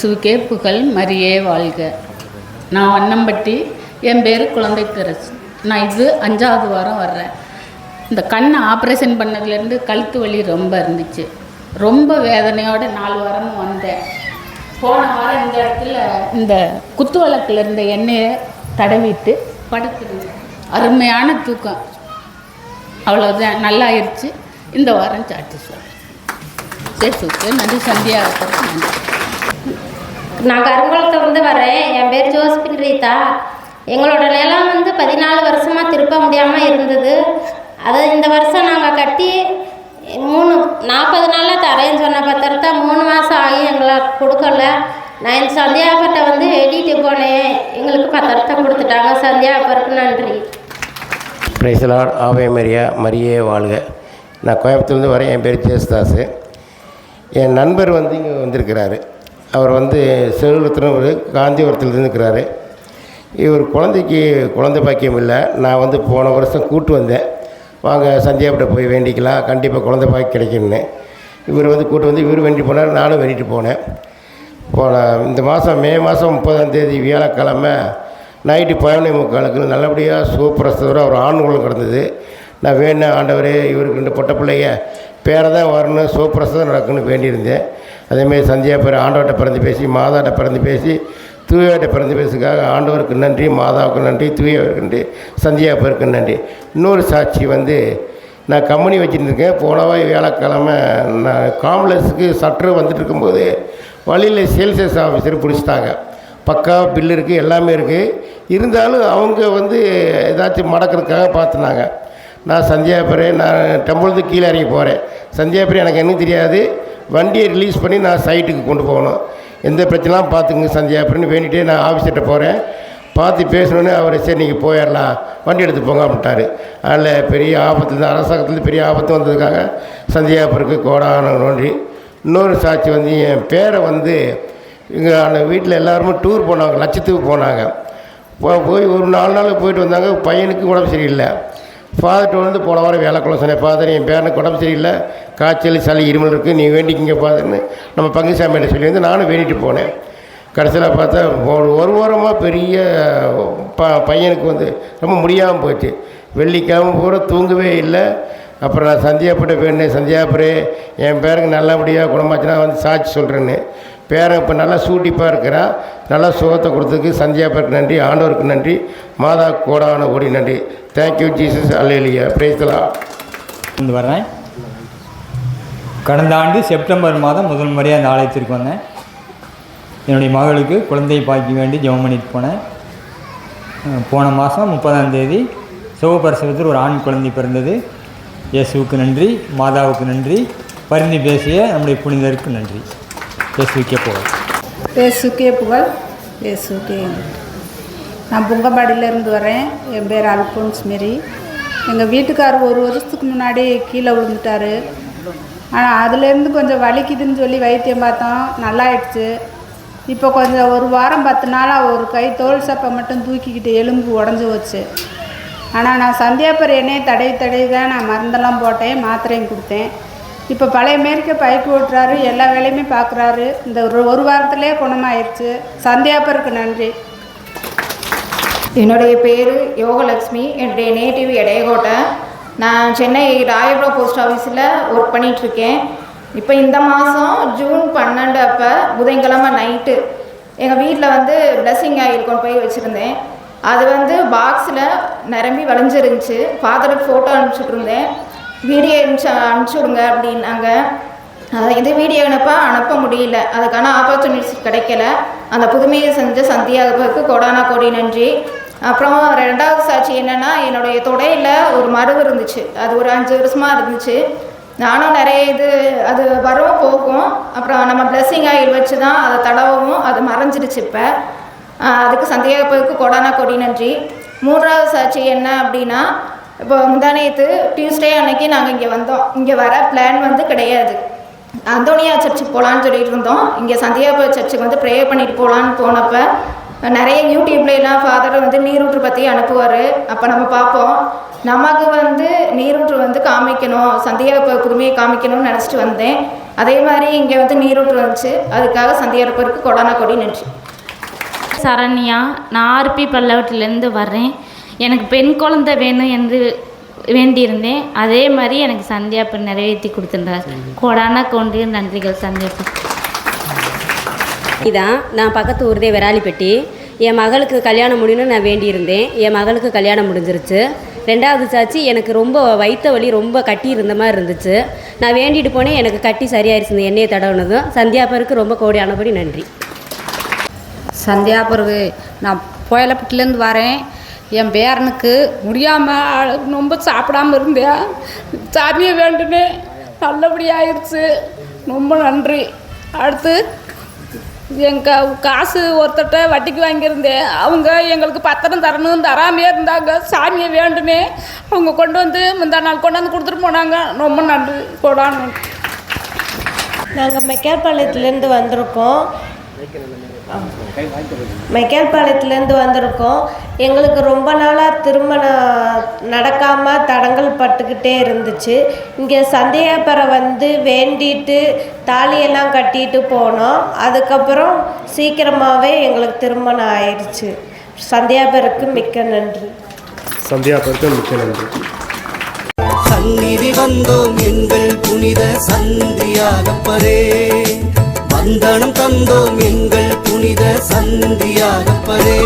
சுகே புகழ் மரியே வாழ்க. நான் வண்ணம்பட்டி என் பேர் குழந்தை தெரசு. நான் இது அஞ்சாவது வாரம் வர்றேன். இந்த கண்ணை ஆப்ரேஷன் பண்ணதுலேருந்து கழுத்து வலி ரொம்ப இருந்துச்சு. ரொம்ப வேதனையோடு நாலு வாரம் வந்தேன். போன வாரம் இந்த இடத்துல இந்த குத்து வழக்கில் இருந்த எண்ணெயை தடவிட்டு படுத்துருந்தேன். அருமையான தூக்கம். அவ்வளோதான் நல்லா ஆயிடுச்சு இந்த வாரம் சாட்டி சொல்கிறேன் சரி சுக்கே நன்றி சந்தியாக நன்றி. நான் கருங்குளத்துலேருந்து வரேன் என் பேர் ஜோஸ்பின் ரீதா. எங்களோட நிலம் வந்து பதினாலு வருஷமாக திருப்ப முடியாமல் இருந்தது. அதை இந்த வருஷம் நாங்கள் கட்டி மூணு நாற்பது நாளில் தரேன்னு சொன்ன பத்திரத்தை மூணு மாதம் ஆகி எங்களை கொடுக்கல. நான் சந்தியாபர்கிட்ட வந்து எழுதிட்டு போனேன். எங்களுக்கு பத்திரத்தை கொடுத்துட்டாங்க. சந்தியாபருக்கு நன்றி. பிரைசலாட் ஆவே மரியா மரியே வாழ்க. நான் கோயம்புத்தூர்லேருந்து வரேன். என் பேர் ஜேசுதாஸ் என் நண்பர் வந்து இங்கே வந்திருக்கிறாரு. அவர் வந்து செல்வத்தினவர் காந்திபுரத்தில் இருக்கிறாரு இவர் குழந்தைக்கு குழந்தை பாக்கியம் இல்லை. நான் வந்து போன வருஷம் கூட்டு வந்தேன். வாங்க சந்தியாப்பிட்ட போய் வேண்டிக்கலாம். கண்டிப்பாக குழந்தை பாக்கியம் கிடைக்கும்னு. இவர் வந்து கூட்டு வந்து இவர் வேண்டி போனார் நானும் வேண்டிட்டு போனேன். போன இந்த மாதம் மே மாதம் முப்பதாம் தேதி வியாழக்கிழமை நைட்டு பதினொன்று முக்காலுக்கு நல்லபடியாக சூப்பரஸ்தோட ஒரு ஆண் குழந்தை கிடந்தது நான் வேணும் ஆண்டவரே இவருக்கு ரெண்டு பொட்ட பிள்ளைய பேரை தான் வரணும் சூப்பரஸ்தான் நடக்கணும்னு வேண்டியிருந்தேன். அதேமாரி சந்தியா பேர் ஆண்டவர்கிட்ட பிறந்து பேசி மாதாட்ட பிறந்து பேசி தூயாட்ட பிறந்து பேசுக்காக ஆண்டவருக்கு நன்றி மாதாவுக்கு நன்றி தூயவருக்கு நன்றி சந்தியா பேருக்கு நன்றி. இன்னொரு சாட்சி வந்து நான் கம்பெனி வச்சுருந்துருக்கேன். போனவா வியாழக்கிழமை நான் காம்ப்ளெக்ஸுக்கு சட்டர் வந்துட்டு இருக்கும்போது வழியில் சேல்சஸ் ஆஃபீஸர் பிடிச்சிட்டாங்க. பக்கா பில்லு இருக்குது எல்லாமே இருக்குது இருந்தாலும் அவங்க வந்து ஏதாச்சும் மடக்கிறதுக்காக பார்த்துனாங்க. நான் சந்தியாபுரே நான் டெம்பிளுக்கு கீழே இறங்கி போகிறேன் சந்தியாபுரம் எனக்கு என்ன தெரியாது. வண்டியை ரிலீஸ் பண்ணி நான் சைட்டுக்கு கொண்டு போகணும். எந்த பிரச்சனைலாம் பார்த்துங்க சந்தியாபுரம்னு வேண்டிகிட்டே நான் ஆஃபீஸ்கிட்ட போகிறேன் பார்த்து பேசணுன்னு அவர் சரி நீங்கள் போயிடலாம். வண்டி எடுத்து போங்க அப்படின்ட்டாரு. அதில் பெரிய ஆபத்து தான் அரசாங்கத்தில் பெரிய ஆபத்து வந்ததுக்காக சந்தியாபுரக்கு கோடான நோண்டி இன்னொரு சாட்சி வந்து என் பேரை வந்து இங்கே அந்த வீட்டில் எல்லாருமே டூர் போனாங்க லட்சத்துக்கு போனாங்க. போ- போய் ஒரு நாலு நாள் போயிட்டு வந்தாங்க. பையனுக்கு உடம்பு சரியில்லை. ஃபாதர்கிட்ட வந்து போன வாரம் வேலைக்குள்ள சொன்னேன். ஃபாதர் என் பேரனுக்கு உடம்பு சரியில்லை. காய்ச்சல் சளி இருமல் இருக்குது நீ வேண்டிக்கிங்க ஃபாதர்னு நம்ம பங்குசாமிகிட்ட சொல்லி வந்து நானும் வேண்டிட்டு போனேன். கடைசியில் பார்த்தா ஒரு ஒரு வாரமாக பெரிய ப பையனுக்கு வந்து ரொம்ப முடியாமல் போச்சு. வெள்ளிக்கிழமை பூரா தூங்கவே இல்லை. அப்புறம் நான் சந்தியாப்பட்ட வேண்டேன் சந்தியாபுரே என் பேருக்கு நல்லபடியாக குணமாச்சுன்னா வந்து சாட்சி சொல்கிறேன்னு பேரன் இப்போ நல்லா சூட்டிப்பாக இருக்கிறான் நல்லா சுகத்தை கொடுத்ததுக்கு சந்தியாப்பருக்கு நன்றி ஆண்டவருக்கு நன்றி மாதா கோடான கோடி நன்றி. தேங்க்யூ ஜீசஸ் அல்லேலியா பிரேசலா வந்து வர்றேன். கடந்த ஆண்டு செப்டம்பர் மாதம் முதல் முறையாக அந்த ஆலயத்திற்கு வந்தேன். என்னுடைய மகளுக்கு குழந்தையை பாக்கி வேண்டி ஜெபம் பண்ணிட்டு போனேன். போன மாதம் முப்பதாம் தேதி சிவபரிசவத்தில் ஒரு ஆண் குழந்தை பிறந்தது. இயேசுவுக்கு நன்றி மாதாவுக்கு நன்றி பரிந்து பேசிய நம்முடைய புனிதருக்கு நன்றி. இயேசுக்கே புகழ் இயேசுக்கே புகழ் இயேசுக்கே நான் புங்கம்பாடியிலேருந்து வரேன். என் பேர் அல்போன்ஸ் மேரி எங்கள் வீட்டுக்கார் ஒரு வருஷத்துக்கு முன்னாடி கீழே விழுந்துட்டாரு. ஆனால் அதுலேருந்து கொஞ்சம் வலிக்குதுன்னு சொல்லி வைத்தியம் பார்த்தோம். நல்லாயிடுச்சு. இப்போ கொஞ்சம் ஒரு வாரம் பத்து நாளாக ஒரு கை தோல் சப்பை மட்டும் தூக்கிக்கிட்டு எலும்பு உடஞ்சி வச்சு ஆனால் நான் சந்தியாப்பர் எண்ணெய் தடவி தடவி தான் நான் மருந்தெல்லாம் போட்டேன் மாத்திரையும் கொடுத்தேன். இப்போ பழைய மேற்க பைக்கு ஓட்டுறாரு எல்லா வேலையுமே பார்க்குறாரு இந்த ஒரு ஒரு வாரத்திலே குணமாயிருச்சு. சந்தியாப்பருக்கு நன்றி. என்னுடைய பேர் யோகலக்ஷ்மி என்னுடைய நேட்டிவ் இடையகோட்டை நான் சென்னை ராயபுரம் போஸ்ட் ஆஃபீஸில் ஒர்க் பண்ணிகிட்ருக்கேன் இப்போ இந்த மாதம் ஜூன் பன்னெண்டு அப்போ புதன்கிழமை நைட்டு எங்கள் வீட்டில் வந்து பிளஸ்ஸிங் ஆயில் கொண்டு போய் வச்சுருந்தேன். அது வந்து பாக்ஸில் நிரம்பி வளைஞ்சிருந்துச்சு. ஃபாதருக்கு ஃபோட்டோ அனுப்பிச்சுட்ருந்தேன் வீடியோ அனுப்பிச்சு அனுப்பிச்சி விடுங்க அப்படின்னாங்க. அஹ் இது வீடியோ அனுப்ப அனுப்ப முடியல. அதுக்கான ஆப்பர்ச்சுனிட்டிஸ் கிடைக்கல. அந்த புதுமையை செஞ்ச சந்தியாவுக்கு கோடானா கோடி நன்றி. அப்புறம் ரெண்டாவது சாட்சி என்னென்னா என்னுடைய தொடையில் ஒரு மருவு இருந்துச்சு. அது ஒரு அஞ்சு வருஷமாக இருந்துச்சு. நானும் நிறைய இது அது வரவும் போகும். அப்புறம் நம்ம பிளஸ்ஸிங் ஆயில் வச்சு தான் அதை தடவவும் அது மறைஞ்சிருச்சு இப்போ. அதுக்கு சந்தியாவுக்கு கோடானா கோடி நன்றி. மூன்றாவது சாட்சி என்ன அப்படின்னா இப்போ முந்தானேத்து டியூஸ்டே அன்னைக்கு நாங்கள் இங்கே வந்தோம். இங்கே வர பிளான் வந்து கிடையாது. அந்தோனியா சர்ச்சுக்கு போகலான்னு சொல்லிட்டு இருந்தோம். இங்கே சந்தியாபுர சர்ச்சுக்கு வந்து ப்ரே பண்ணிட்டு போகலான்னு போனப்போ நிறைய யூடியூப்லாம் ஃபாதர் வந்து நீரூற்று பற்றி அனுப்புவார். அப்போ நம்ம பார்ப்போம். நமக்கு வந்து நீரூற்று வந்து காமிக்கணும். சந்தியாபுர புதுமையை காமிக்கணும்னு நினச்சிட்டு வந்தேன். அதே மாதிரி இங்கே வந்து நீரூற்று வந்துச்சு. அதுக்காக சந்தியாரப்பருக்கு கொடானா கொடி நின்று சரண்யா நான் ஆர்பி பல்லவட்டிலேருந்து வர்றேன். எனக்கு பெண் குழந்தை வேணும் என்று வேண்டியிருந்தேன். அதே மாதிரி எனக்கு சந்தியாப்பன் நிறைவேற்றி கொடுத்துருந்தார். கோடான கொண்டு நன்றிகள் சந்தியாப்பன் இதான் நான் பக்கத்து ஊர்தே விராலிப்பட்டி. என் மகளுக்கு கல்யாணம் முடியணும்னு நான் வேண்டியிருந்தேன். என் மகளுக்கு கல்யாணம் முடிஞ்சிருச்சு. ரெண்டாவது சாட்சி எனக்கு ரொம்ப வயிற்று வலி ரொம்ப கட்டி இருந்த மாதிரி இருந்துச்சு. நான் வேண்டிட்டு போனேன். எனக்கு கட்டி சரியாயிருச்சு. இந்த எண்ணெயை தடவுனதும் சந்தியாப்பருக்கு ரொம்ப கோடியானபடி நன்றி. சந்தியா பிறகு நான் புயலப்பட்டிலேருந்து வரேன். என் பேரனுக்கு முடியாமல் ரொம்ப சாப்பிடாம இருந்தேன். சாமியை வேண்டுமே நல்லபடியாக ஆயிடுச்சு ரொம்ப நன்றி. அடுத்து எங்கள் காசு ஒருத்தட்ட வட்டிக்கு வாங்கியிருந்தேன். அவங்க எங்களுக்கு பத்திரம் தரணும் தராமையே இருந்தாங்க. சாமியை வேண்டுமே அவங்க கொண்டு வந்து முந்தா நாள் கொண்டாந்து கொடுத்துட்டு போனாங்க. ரொம்ப நன்றி. போடான்னு நாங்கள் மெக்கேல்பாளையத்துலேருந்து வந்திருக்கோம். மெக்கேல்பாளையத்துலேருந்து வந்திருக்கோம். எங்களுக்கு ரொம்ப நாளாக திருமணம் நடக்காமல் தடங்கள் பட்டுக்கிட்டே இருந்துச்சு. இங்கே சந்தியாபரை வந்து வேண்டிட்டு தாலியெல்லாம் கட்டிட்டு போனோம். அதுக்கப்புறம் சீக்கிரமாகவே எங்களுக்கு திருமணம் ஆயிடுச்சு சந்தியாபருக்கு மிக்க நன்றி. சந்தியாபுரத்து மிக்க நன்றி. சந்நிதி வந்தோம் எங்கள் புனித சந்தியாகப்பரே. சந்தனம் தந்தோம் எங்கள் புனித சந்தியாகப்பரே